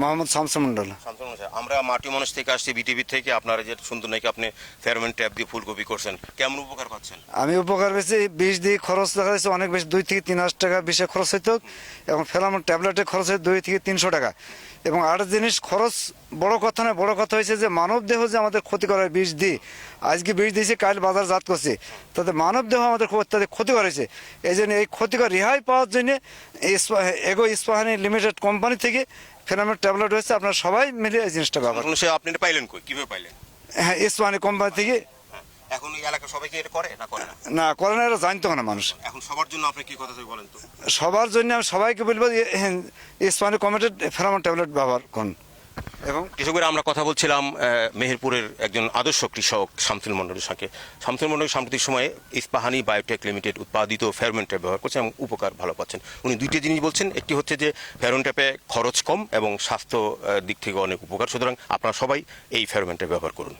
মোহাম্মদ শামসু মন্ডল আমরা মাটি মানুষ থেকে আসছি বিটিভি থেকে। আপনারা যে সুন্দর নাকি আপনি ফেরোমেন ট্যাপ দিয়ে ফুলকপি করছেন কেমন উপকার পাচ্ছেন? আমি উপকার পেয়েছি বিষ দিয়ে খরচ দেখা যাচ্ছে অনেক বেশি দুই থেকে তিন হাজার টাকা বিষে খরচ হইতো এবং ফেলামন ট্যাবলেটে খরচ হয় দুই থেকে তিনশো টাকা। এবং আর জিনিস খরচ বড় কথা নয় বড় কথা হয়েছে যে মানব দেহ যে আমাদের ক্ষতি করে বিষ দিই আজকে বিষ দিয়েছে কাল বাজার জাত করছে। তাতে মানব দেহ আমাদের খুব অত্যাধিক ক্ষতি করেছে। এই জন্য এই ক্ষতিকর রেহাই পাওয়ার জন্য এগো ইস্পাহানি লিমিটেড কোম্পানি থেকে ফেলামের ট্যাবলেট হয়েছে। আপনারা সবাই মিলে এই জিনিসটা ব্যবহার আপনি পাইলেন কই? কীভাবে পাইলেন? হ্যাঁ ইস্পাহানি কোম্পানি থেকে। হ্যাঁ, এখন এই এলাকা সবাই কি এটা করে না করে না? না করে না এটা জানতো না মানুষ। এখন সবার জন্য আপনি কি কথা বলেন তো? সবার জন্য আমি সবাইকে বলব ইসমানি কমিটেড ফেরামন ট্যাবলেট ব্যবহার করুন। এবং কৃষকের আমরা কথা বলছিলাম মেহেরপুরের একজন আদর্শ কৃষক শামসুল মন্ডলের সঙ্গে শামসুল মন্ডল সাম্প্রতিক সময়ে ইস্পাহানি বায়োটেক লিমিটেড উৎপাদিত ফেরোমেন্টেপ ব্যবহার করছে এবং উপকার ভালো পাচ্ছেন। উনি দুইটি জিনিস বলছেন, একটি হচ্ছে যে ফেরোমেন্টেপে খরচ কম এবং স্বাস্থ্য দিক থেকে অনেক উপকার। সুতরাং আপনারা সবাই এই ফেরোমেন্টেপ ব্যবহার করুন।